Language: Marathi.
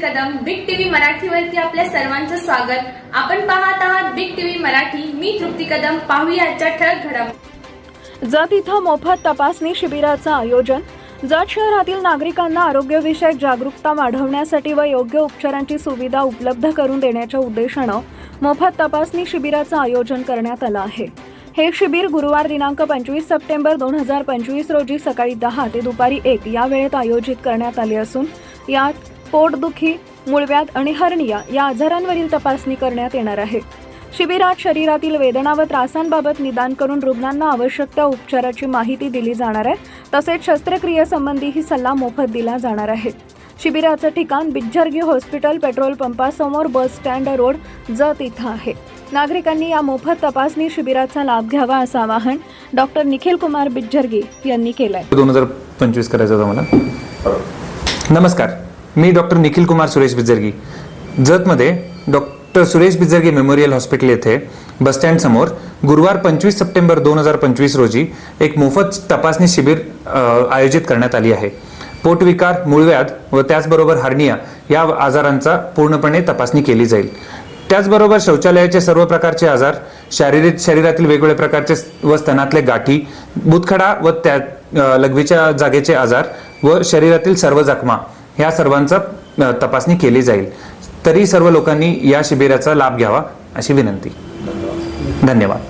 मराठीवरती आपल्या सर्वांचं स्वागत. आपण पाहत आहात बिग टीव्ही मराठी. मी तृप्ती कदम. पाहूया आजच्या ठळक घडामोडी. जत इथं मोफत तपासणी शिबिराचं आयोजन. जत शहरातील नागरिकांना आरोग्यविषयक जागरूकता वाढवण्यासाठी व योग्य उपचारांची सुविधा उपलब्ध करून देण्याच्या उद्देशानं मोफत तपासणी शिबिराचं आयोजन करण्यात आलं आहे. हे शिबिर गुरुवार दिनांक पंचवीस सप्टेंबर दोन हजार पंचवीस रोजी सकाळी दहा ते दुपारी एक या वेळेत आयोजित करण्यात आले असून यात पोटदुखी मूळव्याध आणि हर्निया या आजारांवरील तपासणी करण्यात येणार आहे. शिबिरात शरीरातील वेदना व त्रासांबाबत निदान करून रुग्णांना आवश्यक त्या उपचाराची माहिती दिली जाणार आहे. तसेच शस्त्रक्रियेसंबंधीही सल्ला मोफत दिला जाणार आहे. शिबिराचं ठिकाण बिज्जर्गी हॉस्पिटल पेट्रोल पंपासमोर बस स्टँड रोड जत इथं आहे. नागरिकांनी या मोफत तपासणी शिबिराचा लाभ घ्यावा असं आवाहन डॉक्टर निखिल कुमार बिज्जर्गी यांनी केलं आहे दोन हजार पंचवीस करायचं होतं मला. नमस्कार. मी doctor Nikhil Kumar Suresh बिजर्गी. जतमध्ये doctor Suresh Bijjargi memorial hospital येथे बसस्टँड समोर गुरुवार पंचवीस सप्टेंबर दोन हजार पंचवीस रोजी एक मोफत तपासणी शिबिर आयोजित करण्यात आली आहे. पोटविकार मूळव्याध व त्याचबरोबर हार्निया या आजारांचा पूर्णपणे तपासणी केली जाईल. त्याचबरोबर शौचालयाचे सर्व प्रकारचे आजार शारीरिक शरीरातील वेगवेगळ्या प्रकारचे व स्तनातले गाठी बुतखडा व त्या लघवीच्या जागेचे आजार व शरीरातील सर्व जखमा ह्या सर्वांचा तपासणी केली जाईल. तरी सर्व लोकांनी या शिबिराचा लाभ घ्यावा अशी विनंती. धन्यवाद.